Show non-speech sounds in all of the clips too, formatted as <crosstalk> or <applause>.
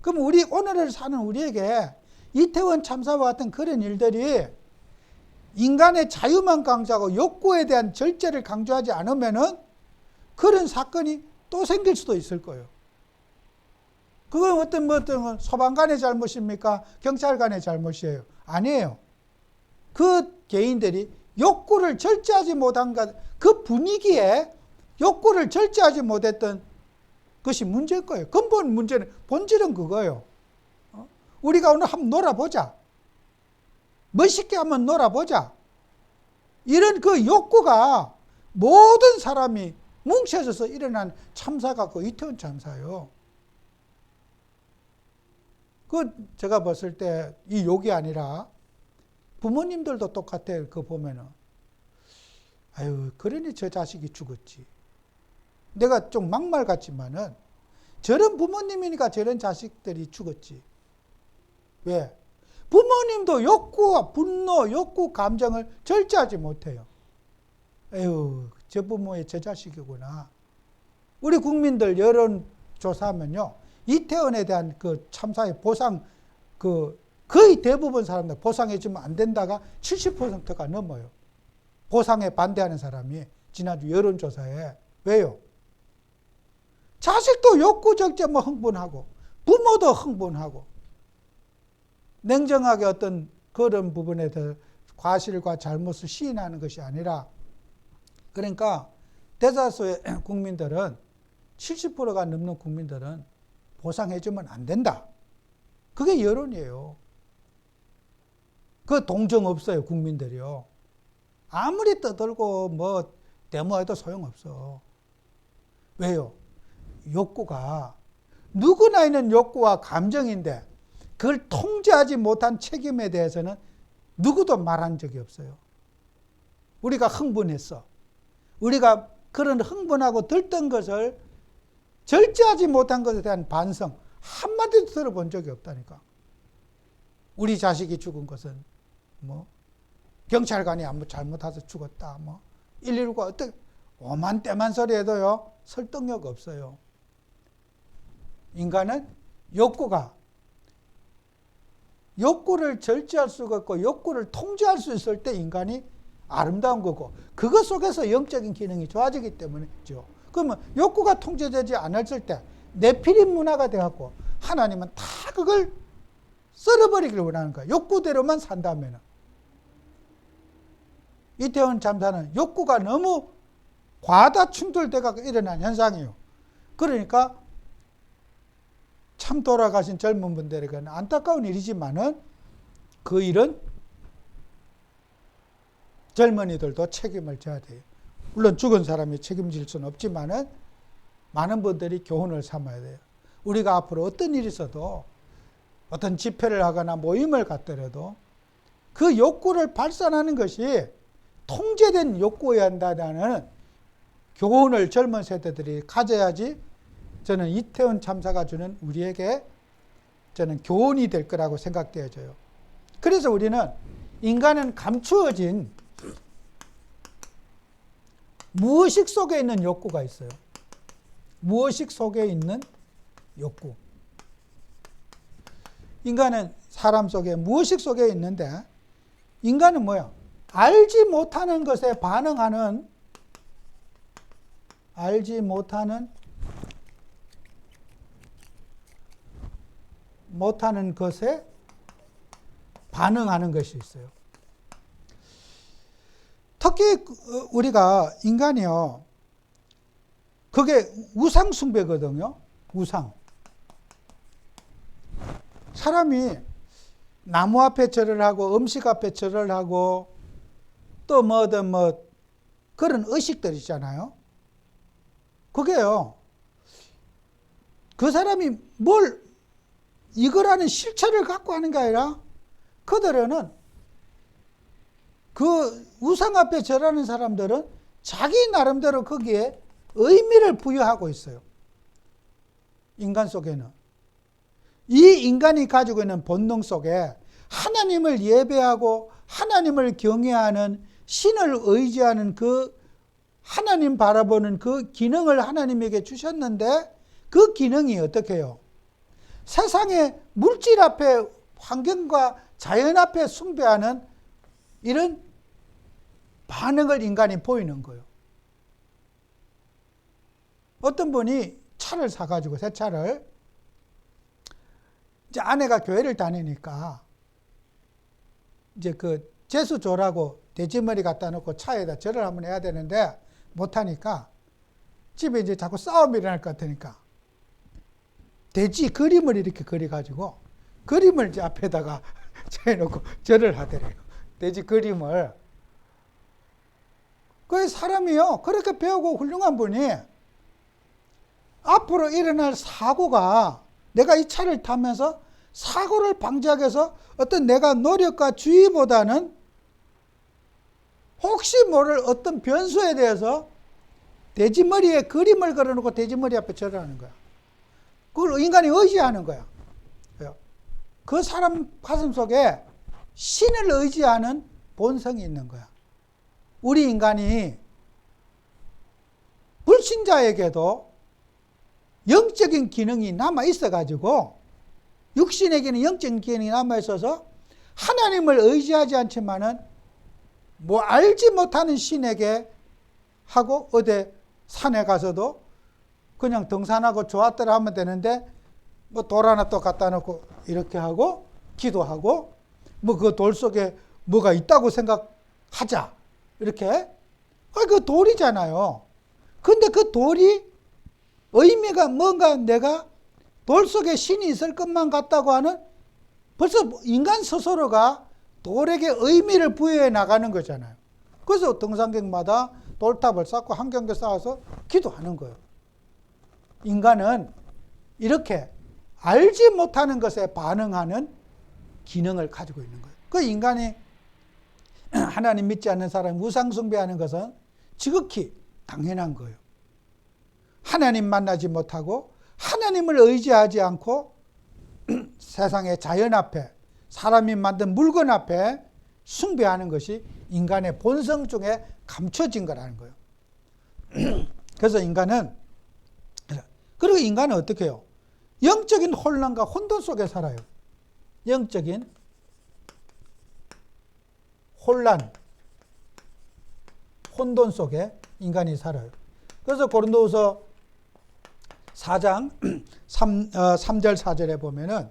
그럼 우리 오늘을 사는 우리에게 이태원 참사와 같은 그런 일들이 인간의 자유만 강조하고 욕구에 대한 절제를 강조하지 않으면은 그런 사건이 또 생길 수도 있을 거예요. 그건 어떤 뭐 어떤 소방관의 잘못입니까? 경찰관의 잘못이에요. 아니에요. 그 개인들이 욕구를 절제하지 못한 것, 그 분위기에 욕구를 절제하지 못했던 것이 문제일 거예요. 근본 문제는 본질은 그거예요. 어? 우리가 오늘 한번 놀아보자. 멋있게 한번 놀아보자. 이런 그 욕구가 모든 사람이 뭉쳐져서 일어난 참사가 그 이태원 참사예요. 그 제가 봤을 때 이 욕이 아니라 부모님들도 똑같아요. 그 보면은 아유 그러니 저 자식이 죽었지. 내가 좀 막말 같지만은 저런 부모님이니까 저런 자식들이 죽었지. 왜? 부모님도 욕구와 분노, 욕구, 감정을 절제하지 못해요. 에휴, 저 부모의 저 자식이구나. 우리 국민들 여론 조사하면요. 이태원에 대한 그 참사의 보상, 그 거의 대부분 사람들 보상해 주면 안 된다가 70%가 넘어요. 보상에 반대하는 사람이 지난주 여론 조사에. 왜요? 자식도 욕구 적재 뭐 흥분하고, 부모도 흥분하고, 냉정하게 어떤 그런 부분에 대해 과실과 잘못을 시인하는 것이 아니라 그러니까 대다수의 <clears throat> 국민들은 70%가 넘는 국민들은 보상해주면 안 된다. 그게 여론이에요. 그 동정 없어요, 국민들이요. 아무리 떠들고 뭐 데모해도 소용없어. 왜요? 욕구가 누구나 있는 욕구와 감정인데 그걸 통제하지 못한 책임에 대해서는 누구도 말한 적이 없어요. 우리가 흥분했어. 우리가 그런 흥분하고 들뜬 것을 절제하지 못한 것에 대한 반성 한마디도 들어본 적이 없다니까. 우리 자식이 죽은 것은 뭐 경찰관이 아무 잘못해서 죽었다. 뭐 119가 어떻게 오만 때만 소리 해도요 설득력 없어요. 인간은 욕구가 욕구를 절제할 수가 없고 욕구를 통제할 수 있을 때 인간이 아름다운 거고 그것 속에서 영적인 기능이 좋아지기 때문이죠. 그러면 욕구가 통제되지 않았을 때 내피림 문화가 되었고 하나님은 다 그걸 썰어버리기를 원하는 거야. 욕구대로만 산다면 이태원 참사는 욕구가 너무 과다 충돌돼가 일어난 현상이에요. 그러니까 참 돌아가신 젊은 분들에게는 안타까운 일이지만은 그 일은 젊은이들도 책임을 져야 돼요. 물론 죽은 사람이 책임질 수는 없지만은 많은 분들이 교훈을 삼아야 돼요. 우리가 앞으로 어떤 일이 있어도 어떤 집회를 하거나 모임을 갖더라도 그 욕구를 발산하는 것이 통제된 욕구여야 한다는 교훈을 젊은 세대들이 가져야지 저는 이태원 참사가 주는 우리에게 저는 교훈이 될 거라고 생각되어져요. 그래서 우리는 인간은 감추어진 무의식 속에 있는 욕구가 있어요. 무의식 속에 있는 욕구. 인간은 사람 속에 무의식 속에 있는데 인간은 뭐야? 알지 못하는 것에 반응하는 알지 못하는 못하는 것에 반응하는 것이 있어요. 특히 우리가 인간이요. 그게 우상 숭배거든요. 우상. 사람이 나무 앞에 절을 하고 음식 앞에 절을 하고 또 뭐든 뭐 그런 의식들 있잖아요. 그게요. 그 사람이 뭘 이거라는 실체를 갖고 하는 게 아니라 그들은 그 우상 앞에 절하는 사람들은 자기 나름대로 거기에 의미를 부여하고 있어요. 인간 속에는. 이 인간이 가지고 있는 본능 속에 하나님을 예배하고 하나님을 경외하는 신을 의지하는 그 하나님 바라보는 그 기능을 하나님에게 주셨는데 그 기능이 어떻게 해요? 세상의 물질 앞에 환경과 자연 앞에 숭배하는 이런 반응을 인간이 보이는 거예요. 어떤 분이 차를 사가지고 새 차를 이제 아내가 교회를 다니니까 이제 그 재수조라고 돼지머리 갖다 놓고 차에다 절을 한번 해야 되는데 못하니까 집에 이제 자꾸 싸움이 일어날 것 같으니까 돼지 그림을 이렇게 그려가지고 그림을 앞에다가 <laughs> 차에 놓고 절을 하더래요. 돼지 그림을. 그 사람이요. 그렇게 배우고 훌륭한 분이 앞으로 일어날 사고가 내가 이 차를 타면서 사고를 방지하기 위해서 어떤 내가 노력과 주의보다는 혹시 모를 어떤 변수에 대해서 돼지머리에 그림을 그려놓고 돼지머리 앞에 절을 하는 거야. 그걸 인간이 의지하는 거야. 그 사람 가슴 속에 신을 의지하는 본성이 있는 거야. 우리 인간이 불신자에게도 영적인 기능이 남아 있어 가지고 육신에게는 영적인 기능이 남아 있어서 하나님을 의지하지 않지만은 뭐 알지 못하는 신에게 하고 어디 산에 가서도 그냥 등산하고 좋았더라 하면 되는데 뭐 돌 하나 또 갖다 놓고 이렇게 하고 기도하고 뭐 그 돌 속에 뭐가 있다고 생각하자 이렇게 아, 그 돌이잖아요. 근데 그 돌이 의미가 뭔가 내가 돌 속에 신이 있을 것만 같다고 하는 벌써 인간 스스로가 돌에게 의미를 부여해 나가는 거잖아요. 그래서 등산객마다 돌탑을 쌓고 한경계 쌓아서 기도하는 거예요. 인간은 이렇게 알지 못하는 것에 반응하는 기능을 가지고 있는 거예요. 그 인간이 <clears throat> 하나님 믿지 않는 사람 우상숭배하는 것은 지극히 당연한 거예요. 하나님 만나지 못하고 하나님을 의지하지 않고 <clears throat> 세상의 자연 앞에 사람이 만든 물건 앞에 숭배하는 것이 인간의 본성 중에 감춰진 거라는 거예요. <clears throat> 그래서 인간은 그리고 인간은 어떻게 해요? 영적인 혼란과 혼돈 속에 살아요. 영적인 혼란, 혼돈 속에 인간이 살아요. 그래서 고린도후서 4장 3, <clears throat> 어, 3절 4절에 보면은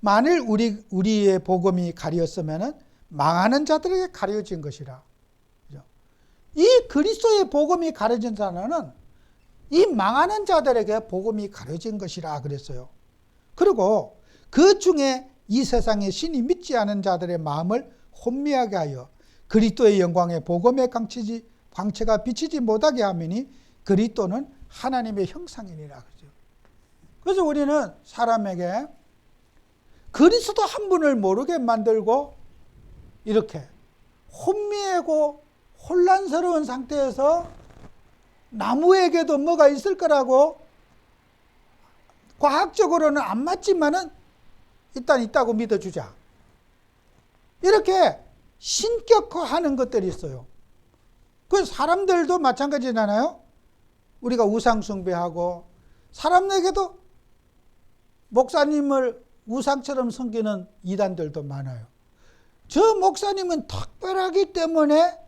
만일 우리 우리의 복음이 가리었으면은 망하는 자들에게 가려진 것이라. 이 그리스도의 복음이 가려진 자는 이 망하는 자들에게 복음이 가려진 것이라 그랬어요. 그리고 그 중에 이 세상에 신이 믿지 않은 자들의 마음을 혼미하게 하여 그리스도의 영광의 복음의 강치지 광채가 비치지 못하게 하매니 그리스도는 하나님의 형상이니라 그죠. 그래서 우리는 사람에게 그리스도 한 분을 모르게 만들고 이렇게 혼미하고 혼란스러운 상태에서 나무에게도 뭐가 있을 거라고 과학적으로는 안 맞지만은 일단 있다고 믿어주자. 이렇게 신격화하는 것들이 있어요. 그 사람들도 마찬가지잖아요. 우리가 우상 숭배하고 사람에게도 목사님을 우상처럼 섬기는 이단들도 많아요. 저 목사님은 특별하기 때문에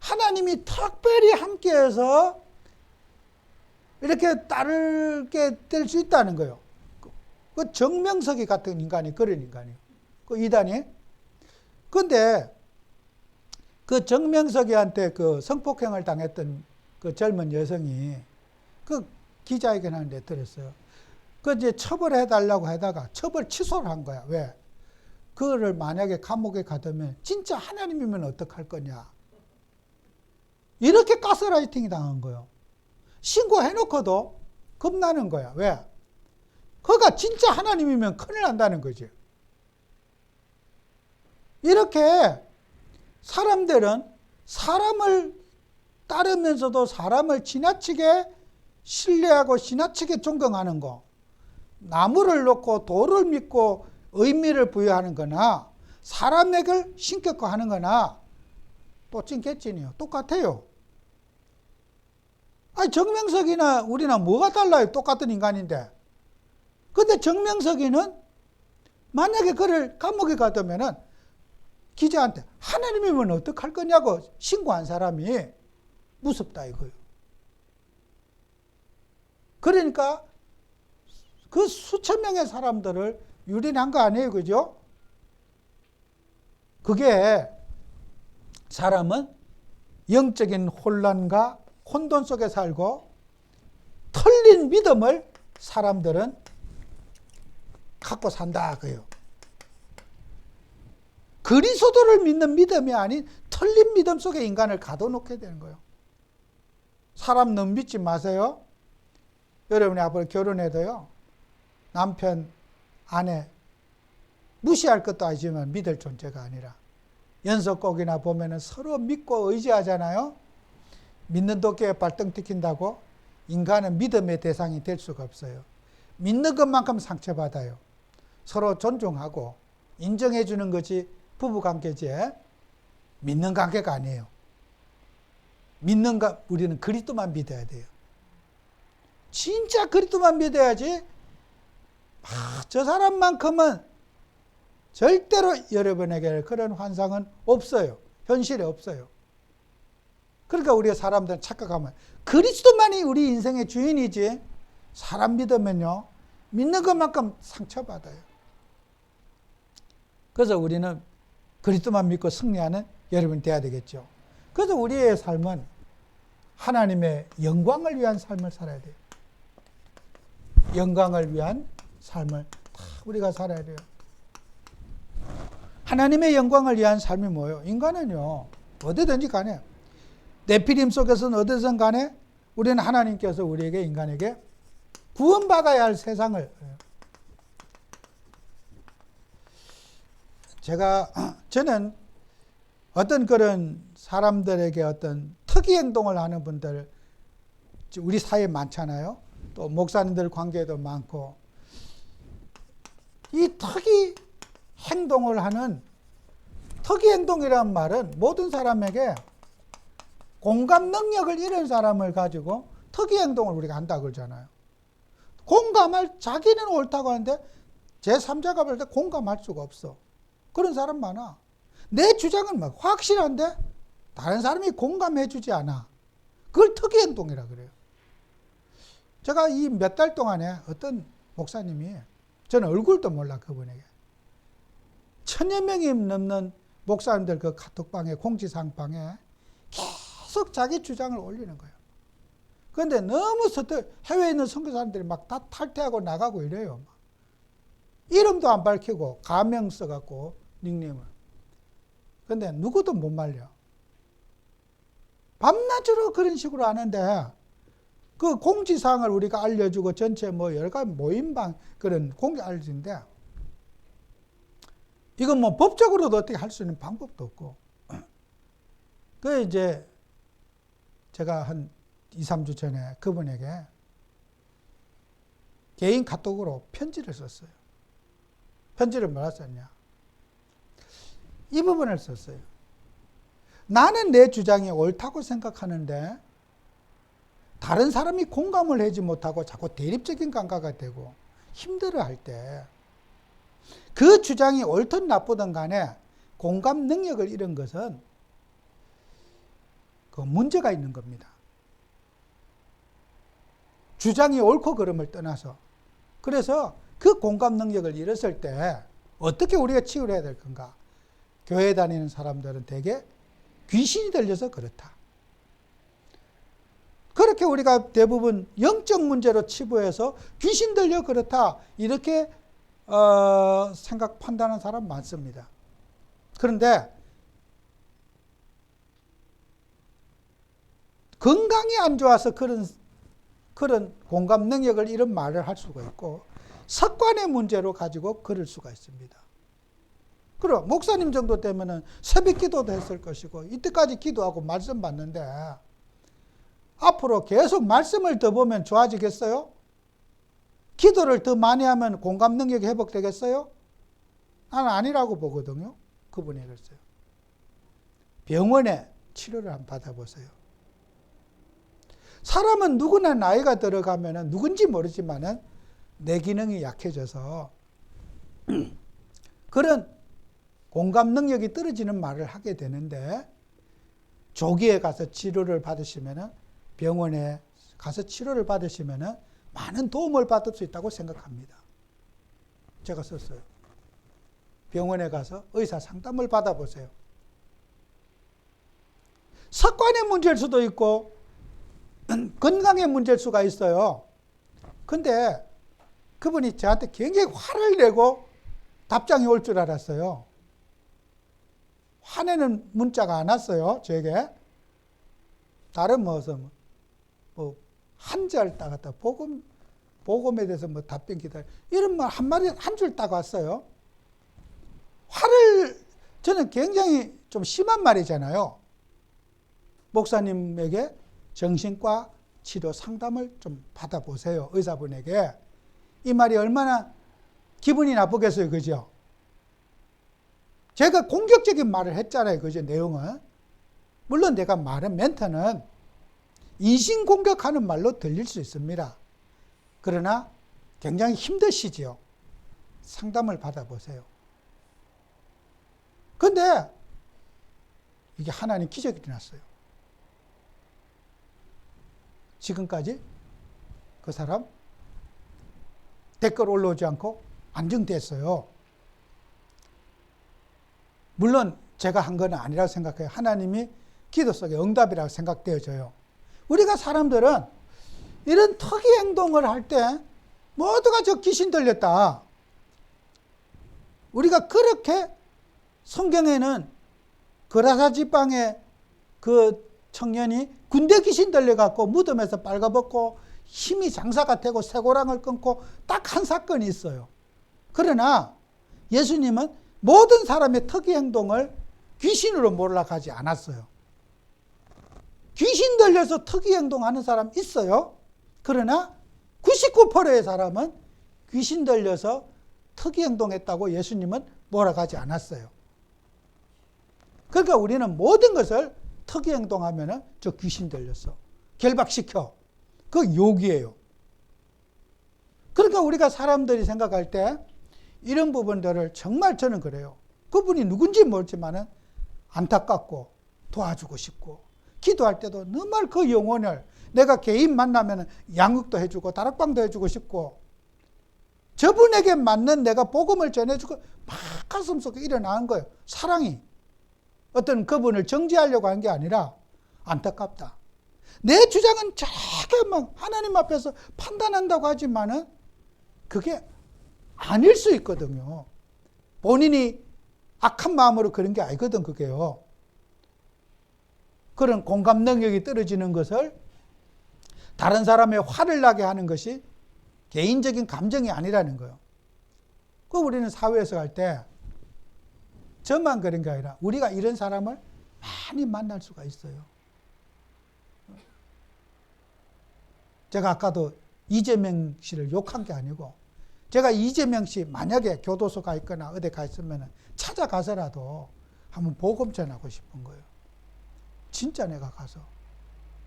하나님이 특별히 함께해서 이렇게 따르게 될 수 있다는 거예요. 그 정명석이 같은 인간이 그런 인간이에요. 그 이단이. 근데 그 정명석이한테 그 성폭행을 당했던 그 젊은 여성이 그 기자회견 하는데 들었어요. 그 이제 처벌해 달라고 하다가 처벌 취소를 한 거야. 왜? 그거를 만약에 감옥에 가두면 진짜 하나님이면 어떡할 거냐. 이렇게 가스라이팅이 당한 거예요. 신고해놓고도 겁나는 거야. 왜? 그가 진짜 하나님이면 큰일 난다는 거지. 이렇게 사람들은 사람을 따르면서도 사람을 지나치게 신뢰하고 지나치게 존경하는 거. 나무를 놓고 돌을 믿고 의미를 부여하는 거나 사람에게 신격화하는 거나 또 찐개찐이요. 똑같아요. 아니 정명석이나 우리나 뭐가 달라요? 똑같은 인간인데. 근데 정명석이는 만약에 그를 감옥에 가두면은 기자한테 하나님이면 어떡할 거냐고 신고한 사람이 무섭다 이거요. 그러니까 그 수천 명의 사람들을 유린한 거 아니에요, 그죠? 그게 사람은 영적인 혼란과 혼돈 속에 살고 털린 믿음을 사람들은 갖고 산다 그요. 그리스도를 믿는 믿음이 아닌 털린 믿음 속에 인간을 가둬놓게 되는 거예요. 사람 너무 믿지 마세요. 여러분이 앞으로 결혼해도요. 남편, 아내 무시할 것도 아니지만 믿을 존재가 아니라 연속곡이나 보면은 서로 믿고 의지하잖아요. 믿는 도끼에 발등 찍힌다고 인간은 믿음의 대상이 될 수가 없어요. 믿는 것만큼 상처받아요. 서로 존중하고 인정해 주는 것이 부부 관계지 믿는 관계가 아니에요. 믿는 가 우리는 그리스도만 믿어야 돼요. 진짜 그리스도만 믿어야지. 아, 저 사람만큼은 절대로 여러분에게 그런 환상은 없어요. 현실에 없어요. 그러니까 우리가 사람들은 착각하면 그리스도만이 우리 인생의 주인이지 사람 믿으면요 믿는 것만큼 상처받아요. 그래서 우리는 그리스도만 믿고 승리하는 여러분이 돼야 되겠죠. 그래서 우리의 삶은 하나님의 영광을 위한 삶을 살아야 돼요. 영광을 위한 삶을 다 우리가 살아야 돼요. 하나님의 영광을 위한 삶이 뭐예요? 인간은요, 어디든지 간에, 내피림 속에서는 어디든 간에, 우리는 하나님께서 우리에게, 인간에게 구원받아야 할 세상을, 제가, <clears throat> 저는 어떤 그런 사람들에게 어떤 특이 행동을 하는 분들, 우리 사회에 많잖아요. 또 목사님들 관계도 많고, 이 특이 행동을 하는 특이 행동이란 말은 모든 사람에게 공감 능력을 잃은 사람을 가지고 특이 행동을 우리가 한다 그러잖아요. 공감할 자기는 옳다고 하는데 제3자가 볼 때 공감할 수가 없어. 그런 사람 많아. 내 주장은 막 확실한데 다른 사람이 공감해 주지 않아. 그걸 특이 행동이라 그래요. 제가 이 몇 달 동안에 어떤 목사님이 저는 얼굴도 몰라 그분에게 천여 명이 넘는 목사님들 그 카톡방에 공지사항방에 계속 자기 주장을 올리는 거예요. 그런데 너무 서툴 해외에 있는 선교사님들이 막 다 탈퇴하고 나가고 이래요. 이름도 안 밝히고 가명 써갖고 닉네임을. 근데 누구도 못 말려. 밤낮으로 그런 식으로 하는데 그 공지사항을 우리가 알려주고 전체 뭐 여러 가지 모임방 그런 공지 알려주는데 이건 뭐 법적으로도 어떻게 할 수 있는 방법도 없고. <clears throat> 그 이제 제가 한 2, 3주 전에 그분에게 개인 카톡으로 편지를 썼어요. 편지를 뭐라 썼냐? 이 부분을 썼어요. 나는 내 주장이 옳다고 생각하는데 다른 사람이 공감을 하지 못하고 자꾸 대립적인 감각이 되고 힘들어 할 때 그 주장이 옳든 나쁘든 간에 공감 능력을 잃은 것은 그 문제가 있는 겁니다. 주장이 옳고 그름을 떠나서 그래서 그 공감 능력을 잃었을 때 어떻게 우리가 치유를 해야 될 건가? 교회 다니는 사람들은 대개 귀신이 들려서 그렇다. 그렇게 우리가 대부분 영적 문제로 치부해서 귀신 들려 그렇다. 이렇게 어, 생각 판단하는 사람 많습니다. 그런데 건강이 안 좋아서 그런 그런 공감 능력을 이런 말을 할 수가 있고 습관의 문제로 가지고 그럴 수가 있습니다. 그럼 목사님 정도 되면은 새벽 기도도 했을 것이고 이때까지 기도하고 말씀 받는데 앞으로 계속 말씀을 더 보면 좋아지겠어요? 기도를 더 많이 하면 공감 능력이 회복되겠어요? 나는 아니라고 보거든요. 그분이 그랬어요. 병원에 치료를 한번 받아보세요. 사람은 누구나 나이가 들어가면은 누군지 모르지만은 내 기능이 약해져서 <clears throat> 그런 공감 능력이 떨어지는 말을 하게 되는데 조기에 가서 치료를 받으시면은 병원에 가서 치료를 받으시면은 많은 도움을 받을 수 있다고 생각합니다. 제가 썼어요. 병원에 가서 의사 상담을 받아보세요. 습관의 문제일 수도 있고 건강의 문제일 수가 있어요. 근데 그분이 저한테 굉장히 화를 내고 답장이 올 줄 알았어요. 화내는 문자가 안 왔어요, 저에게. 다른 무슨, 뭐, 한절 따갔다, 복음, 복음에 대해서 뭐 답변 기다려. 이런 말 한 마디, 한줄딱 왔어요. 화를, 저는 굉장히 좀 심한 말이잖아요. 목사님에게 정신과 치료 상담을 좀 받아보세요. 의사분에게. 이 말이 얼마나 기분이 나쁘겠어요. 그죠? 제가 공격적인 말을 했잖아요. 그죠? 내용은. 물론 내가 말한 멘트는 인신공격하는 말로 들릴 수 있습니다. 그러나 굉장히 힘드시지요. 상담을 받아보세요. 근데 이게 하나님 기적이 일어났어요. 지금까지 그 사람 댓글 올라오지 않고 안정됐어요. 물론 제가 한 건 아니라고 생각해요. 하나님이 기도 속에 응답이라고 생각되어져요. 우리가 사람들은 이런 특이 행동을 할 때 모두가 저 귀신 들렸다. 우리가 그렇게 성경에는 그라사 지방의 그 청년이 군대 귀신 들려갖고 무덤에서 빨가벗고 힘이 장사가 되고 쇠고랑을 끊고 딱 한 사건이 있어요. 그러나 예수님은 모든 사람의 특이 행동을 귀신으로 몰락하지 않았어요. 귀신 들려서 특이 행동하는 사람 있어요. 그러나 99%의 사람은 귀신 들려서 특이 행동했다고 예수님은 몰아가지 않았어요. 그러니까 우리는 모든 것을 특이 행동하면은 저 귀신 들렸어. 결박시켜. 그 욕이에요. 그러니까 우리가 사람들이 생각할 때 이런 부분들을 정말 저는 그래요. 그분이 누군지 모르지만은 안타깝고 도와주고 싶고 기도할 때도 정말 그 영혼을 내가 개인 만나면 양육도 해주고 다락방도 해주고 싶고 저분에게 맞는 내가 복음을 전해주고 막 가슴 속에 일어나는 거예요. 사랑이. 어떤 그분을 정지하려고 한 게 아니라 안타깝다. 내 주장은 저게 막 하나님 앞에서 판단한다고 하지만은 그게 아닐 수 있거든요. 본인이 악한 마음으로 그런 게 아니거든, 그게요. 그런 공감 능력이 떨어지는 것을 다른 사람의 화를 나게 하는 것이 개인적인 감정이 아니라는 거예요. 그 우리는 사회에서 갈때 저만 그런 게 아니라 우리가 이런 사람을 많이 만날 수가 있어요. 제가 아까도 이재명 씨를 욕한 게 아니고 제가 이재명 씨 만약에 교도소 가 있거나 어디 가 있으면 찾아가서라도 한번 복음 전하고 싶은 거예요. 진짜 내가 가서.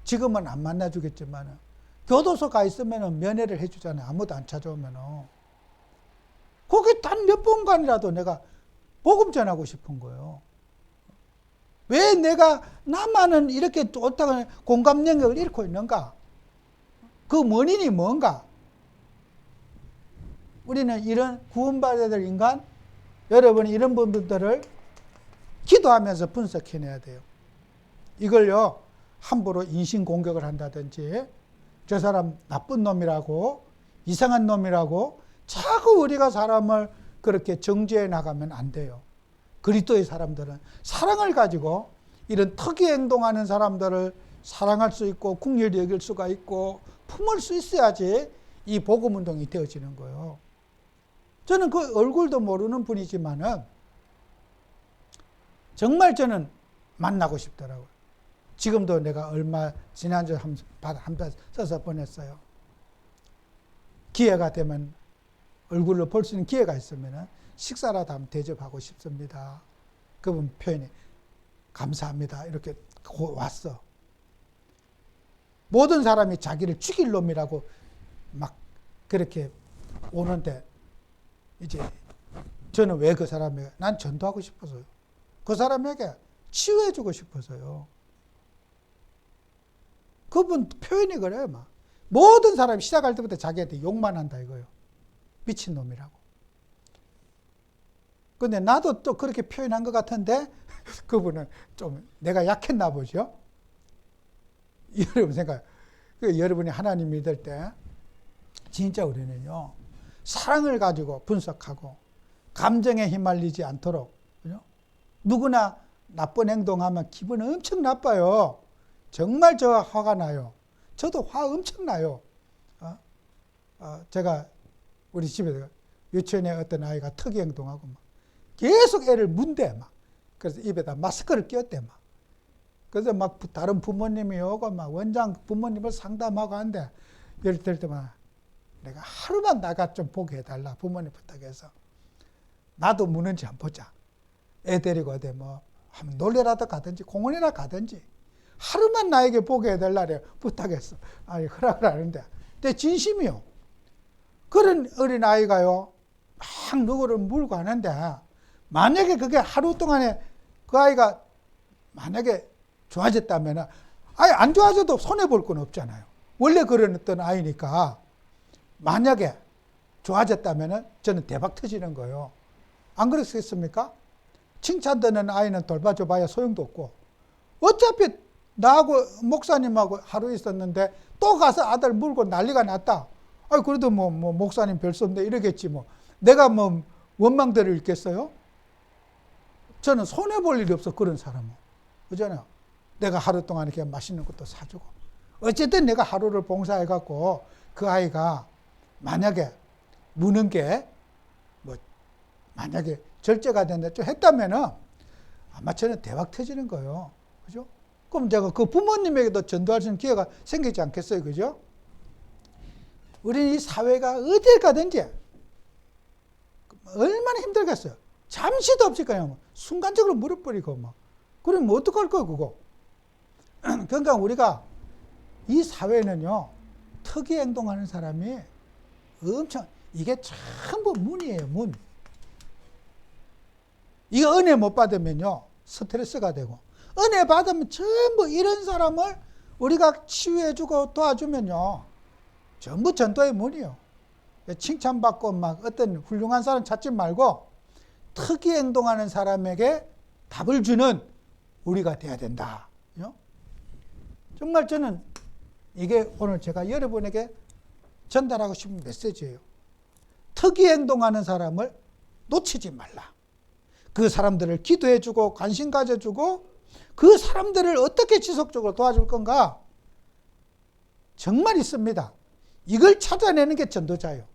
지금은 안 만나주겠지만 교도소 가 있으면 면회를 해주잖아요. 아무도 안 찾아오면. 거기 단몇 번간이라도 내가 복음 전하고 싶은 거예요. 왜 내가 나만은 이렇게 좋다고 공감 능력을 잃고 있는가? 그 원인이 뭔가? 우리는 이런 구원받아야 될 인간, 여러분이 이런 부분들을 기도하면서 분석해내야 돼요. 이걸요, 함부로 인신공격을 한다든지, 저 사람 나쁜 놈이라고, 이상한 놈이라고, 자꾸 우리가 사람을 그렇게 정죄해 나가면 안 돼요. 그리스도의 사람들은 사랑을 가지고 이런 특이 행동하는 사람들을 사랑할 수 있고 국률이 여길 수가 있고 품을 수 있어야지 이 복음 운동이 되어지는 거예요. 저는 그 얼굴도 모르는 분이지만은 정말 저는 만나고 싶더라고요. 지금도 내가 얼마 지난주에 한편 써서 보냈어요. 기회가 되면 얼굴로 볼 수 있는 기회가 있으면 식사라도 한번 대접하고 싶습니다. 그분 표현이 감사합니다. 이렇게 왔어. 모든 사람이 자기를 죽일 놈이라고 막 그렇게 오는데 이제 저는 왜 그 사람에게 난 전도하고 싶어서요. 그 사람에게 치유해 주고 싶어서요. 그분 표현이 그래요, 막. 모든 사람이 시작할 때부터 자기한테 욕만 한다 이거요. 미친 놈이라고. 근데 나도 또 그렇게 표현한 것 같은데 <laughs> 그분은 좀 내가 약했나 보죠. <laughs> 여러분 생각, 그 여러분이 하나님 믿을 때 진짜 우리는요 사랑을 가지고 분석하고 감정에 휘말리지 않도록 그죠? 누구나 나쁜 행동하면 기분 엄청 나빠요. 정말 저 화가 나요. 저도 화 엄청 나요. 어? 어, 제가 우리 집에 유치원에 어떤 아이가 특이 행동하고 막 계속 애를 문대 막. 그래서 입에다 마스크를 끼웠대 막. 그래서 막 부- 다른 부모님이 오고 막 원장 부모님을 상담하고 한데 예를 들 때마다 내가 하루만 나가 좀 보게 해달라 부모님 부탁해서 나도 무는지 한번 보자. 애 데리고 어디 뭐 한번 놀래라도 가든지 공원이나 가든지 하루만 나에게 보게 해달라 래. 부탁했어. 아니 허락을 하는데. 내 진심이요 그런 어린 아이가요 막 누구를 물고 하는데 만약에 그게 하루 동안에 그 아이가 만약에 좋아졌다면 아예 안 좋아져도 손해 볼 건 없잖아요. 원래 그랬던 아이니까 만약에 좋아졌다면 저는 대박 터지는 거예요. 안 그렇겠습니까? 칭찬 듣는 아이는 돌봐줘 봐야 소용도 없고 어차피 나하고 목사님하고 하루 있었는데 또 가서 아들 물고 난리가 났다. 아 그래도 뭐, 뭐 목사님 별수 없네 이러겠지 뭐. 내가 뭐 원망대를 읽겠어요? 저는 손해 볼 일이 없어 그런 사람은. 그잖아요. 내가 하루 동안 이렇게 맛있는 것도 사주고. 어쨌든 내가 하루를 봉사해 갖고 그 아이가 만약에 무는 게 뭐 만약에 절제가 된다 좀 했다면은 아마 저는 대박 터지는 거예요. 그죠? 그럼 제가 그 부모님에게도 전도할 수 있는 기회가 생기지 않겠어요. 그죠? 우리는 이 사회가 어딜 가든지 얼마나 힘들겠어요. 잠시도 없이 그냥 순간적으로 물어버리고 막. 그러면 뭐 어떡할 거예요, 그거? <clears throat> 그러니까 우리가 이 사회는요, 특이 행동하는 사람이 엄청, 이게 전부 문이에요, 문. 이거 은혜 못 받으면요, 스트레스가 되고, 은혜 받으면 전부 이런 사람을 우리가 치유해주고 도와주면요, 전부 전도의 문이요. 칭찬받고 막 어떤 훌륭한 사람 찾지 말고 특이 행동하는 사람에게 답을 주는 우리가 돼야 된다. 정말 저는 이게 오늘 제가 여러분에게 전달하고 싶은 메시지예요. 특이 행동하는 사람을 놓치지 말라. 그 사람들을 기도해 주고 관심 가져 주고 그 사람들을 어떻게 지속적으로 도와줄 건가? 정말 있습니다. 이걸 찾아내는 게 전도자예요.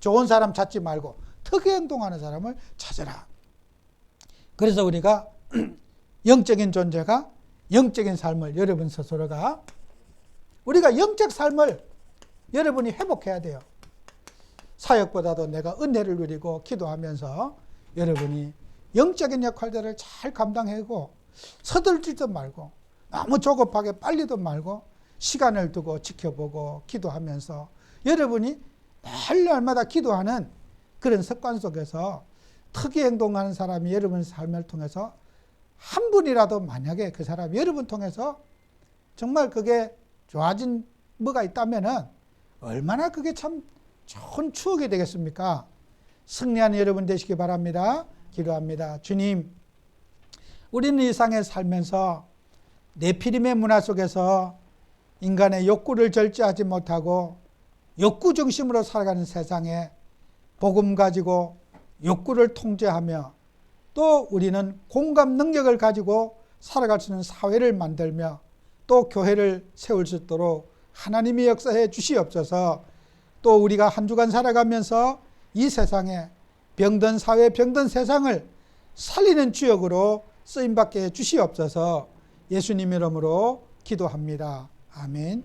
좋은 사람 찾지 말고 특이 행동하는 사람을 찾아라. 그래서 우리가 <clears throat> 영적인 존재가 영적인 삶을 여러분 스스로가 우리가 영적 삶을 여러분이 회복해야 돼요. 사역보다도 내가 은혜를 누리고 기도하면서 여러분이 영적인 역할들을 잘 감당하고 서둘지도 말고 너무 조급하게 빨리도 말고 시간을 두고 지켜보고 기도하면서 여러분이 날날마다 기도하는 그런 습관 속에서 특이 행동하는 사람이 여러분 삶을 통해서 한 분이라도 만약에 그 사람이 여러분 통해서 정말 그게 좋아진 뭐가 있다면은 얼마나 그게 참 좋은 추억이 되겠습니까? 승리하는 여러분 되시기 바랍니다. 기도합니다. 주님, 우리는 이 상에 살면서 내피림의 문화 속에서 인간의 욕구를 절제하지 못하고 욕구 중심으로 살아가는 세상에 복음 가지고 욕구를 통제하며 또 우리는 공감 능력을 가지고 살아갈 수 있는 사회를 만들며 또 교회를 세울 수 있도록 하나님이 역사해 주시옵소서 또 우리가 한 주간 살아가면서 이 세상에 병든 사회, 병든 세상을 살리는 주역으로 쓰임받게 해 주시옵소서 예수님 이름으로 기도합니다. 아멘.